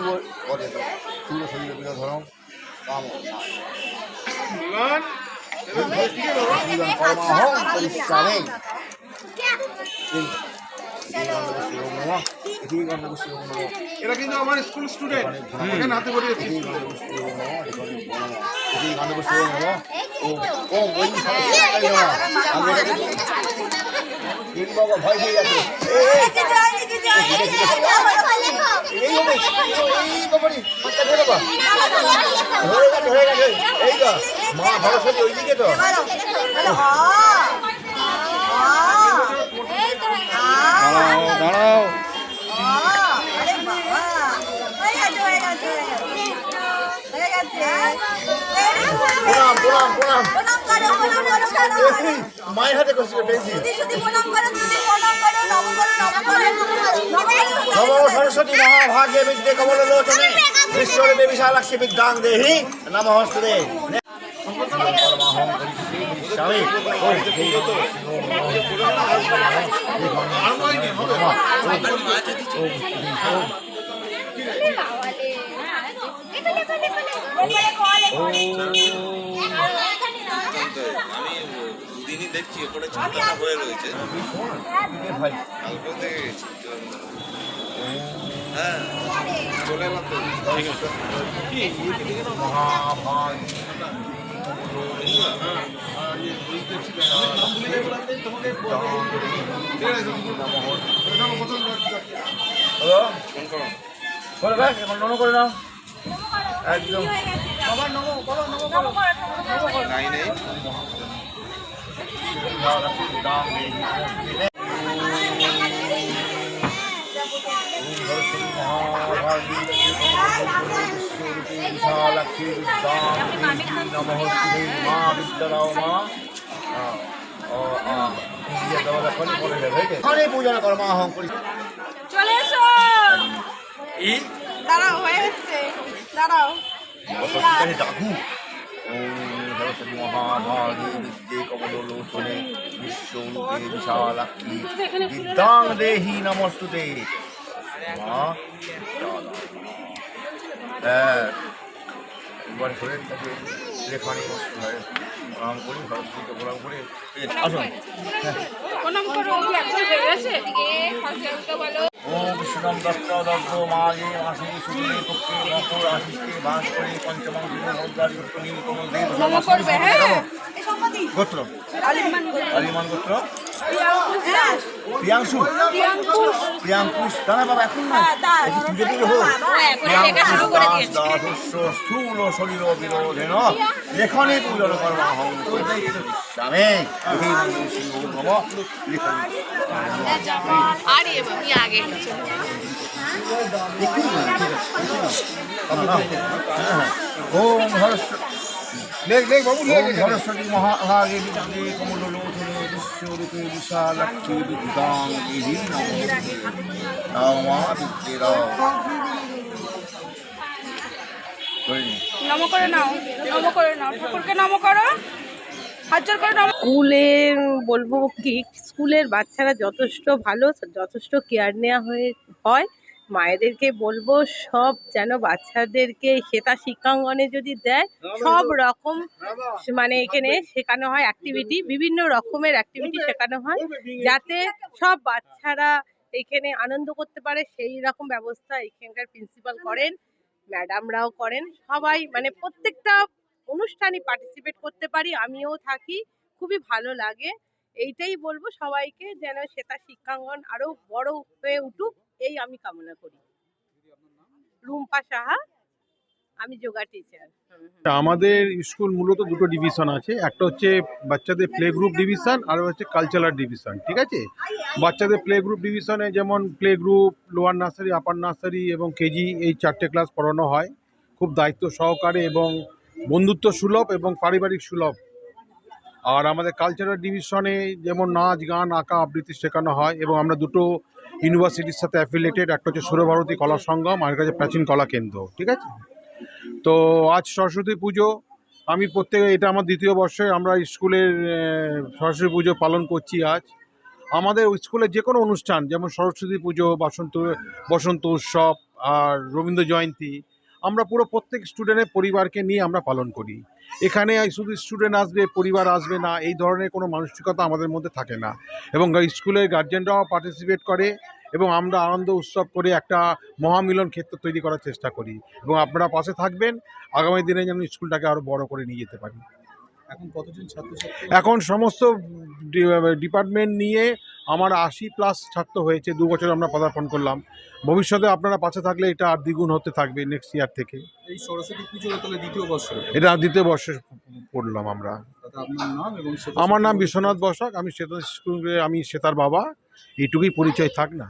জীব অদেত শূন্য শরীর বিরোধন কাম জীবন পরিষ্কারে এটি এরা কিন্তু আমার স্কুল স্টুডেন্ট এখানে হাতে করে ও ও ওই বাবা ভয় পেয়ে গেছে এই হবে এই বাবারি হাতটা ধরে বা হয়ে গেছে হয়ে গেছে এই তো মা সরস্বতী ওই দিকে তো দাঁড়াও দাঁড়াও প্রণাম প্রণাম প্রণাম মায়ের হাতে করছিল পেয়েছি নম সরস্বতী মহাভাগ্যে বিদ্যে কমল লোচনে ঈশ্বরে দেবী শালাক্ষী বিদ্যাং দেহি নম হস্তে আমি দেখছি ওপরে ছাতাটা হয়ে রয়েছে দেখে গেছি হ্যাঁ চলে এলাম তো ফোন করো বলবে এখন নন করে নাও একদম নাই নেই পূজন কর্মাহং করি চলে এসো। দাঁড়াও হয়ে এসছে দাঁড়াও। ডাকু সরস্বতী মহাভাগে বিদ্যে কমলোচনে বিশ্বরূপে বিশালাক্ষী বিদ্যাং দেহি নমস্তুতে হ্যাঁ একবার শরীর থেকে লেখানি প্রণাম করি সরস্বতীকে প্রণাম করে আসুন প্রণাম করো কি এখন হয়ে গেছে? ওম বিষ্ণুম দত্ত দত্ত মাগে মাসে সুদে পক্ষে মকর আশিষ্ঠে বাস করে পঞ্চমং দিন যুক্ত নীল দেব নম করবে হ্যাঁ। গোত্র আলিমান আলিমান গোত্র। প্রিয়াংশু? প্রিয়াঙ্কুশ দাঁড়া বাবা এখন না। পুজো পুজো হোক। দাসস্য স্থূল শরীর বিরোধেন লেখনে পূজন কর্ম হং স্বামী লিখনি আরে বাবা আগে ওম হরস লেখ লেখ বাবু লেখ। সরস্বতী মহাভাগে কমল স্কুলে বলব কি স্কুলের বাচ্চারা যথেষ্ট ভালো যথেষ্ট কেয়ার নেওয়া হয়ে হয়। মায়েদেরকে বলব সব যেন বাচ্চাদেরকে সেটা শিক্ষাঙ্গনে যদি দেয় সব রকম মানে এখানে শেখানো হয় অ্যাক্টিভিটি বিভিন্ন রকমের অ্যাক্টিভিটি শেখানো হয় যাতে সব বাচ্চারা এখানে আনন্দ করতে পারে। সেই রকম ব্যবস্থা এখানকার প্রিন্সিপাল করেন ম্যাডামরাও করেন। সবাই মানে প্রত্যেকটা অনুষ্ঠানে পার্টিসিপেট করতে পারি আমিও থাকি খুবই ভালো লাগে। এইটাই বলব সবাইকে যেন সেটা শিক্ষাঙ্গন আরও বড় হয়ে উঠুক। এই আমি কামনা করি। রুম্পা সাহা, আমি যোগা টিচার আমাদের স্কুল মূলত দুটো ডিভিশন আছে। একটা হচ্ছে বাচ্চাদের প্লে গ্রুপ ডিভিশন আর হচ্ছে কালচারাল ডিভিশন ঠিক আছে? বাচ্চাদের প্লে গ্রুপ ডিভিশনে যেমন play group lower nursery upper nursery এবং কেজি এই চারটে ক্লাস পড়ানো হয়। খুব দায়িত্ব সহকারে এবং বন্ধুত্ব সুলভ এবং পারিবারিক সুলভ। আর আমাদের কালচারাল ডিভিশনে যেমন নাচ, গান, আঁকা, আবৃত্তি শেখানো হয় এবং আমরা দুটো ইউনিভার্সিটির সাথে অ্যাফিলেটেড একটা হচ্ছে সুরভারতী কলা সঙ্গম, আর কাছে প্রাচীন কলা কেন্দ্র, ঠিক আছে? তো আজ সরস্বতী পুজো, আমি প্রত্যেকে, এটা আমার দ্বিতীয় বর্ষে, আমরা স্কুলের সরস্বতী পুজো পালন করছি আজ। আমাদের স্কুলে যে কোনো অনুষ্ঠান, যেমন সরস্বতী পুজো, বসন্ত বসন্ত উৎসব, আর রবীন্দ্র জয়ন্তী আমরা পুরো প্রত্যেক স্টুডেন্টের পরিবারকে নিয়ে আমরা পালন করি। এখানে শুধু স্টুডেন্ট আসবে, পরিবার আসবে না, এই ধরনের কোনো মানসিকতা আমাদের মধ্যে থাকে না। এবং স্কুলের গার্জেনরাও পার্টিসিপেট করে এবং আমরা আনন্দ উৎসব করে একটা মহামিলন ক্ষেত্র তৈরি করার চেষ্টা করি। এবং আপনারা পাশে থাকবেন, আগামী দিনে যেন স্কুলটাকে আরও বড় করে নিয়ে যেতে পারি। এখন সমস্ত ডিপার্টমেন্ট নিয়ে আমার আশি প্লাস ছাত্র হয়েছে দু বছর আমরা পদার্পণ করলাম। ভবিষ্যতে আপনারা পাশে থাকলে এটা আর দ্বিগুণ হতে থাকবে নেক্সট ইয়ার থেকে। এই সরস্বতী পুজো তাহলে দ্বিতীয় বর্ষে? এটা দ্বিতীয় বর্ষে পড়লাম আমরা। আমার নাম বিশ্বনাথ বসাক আমি শ্বেতা স্কুলে আমি শ্বেতার বাবা এইটুকুই পরিচয় থাক না।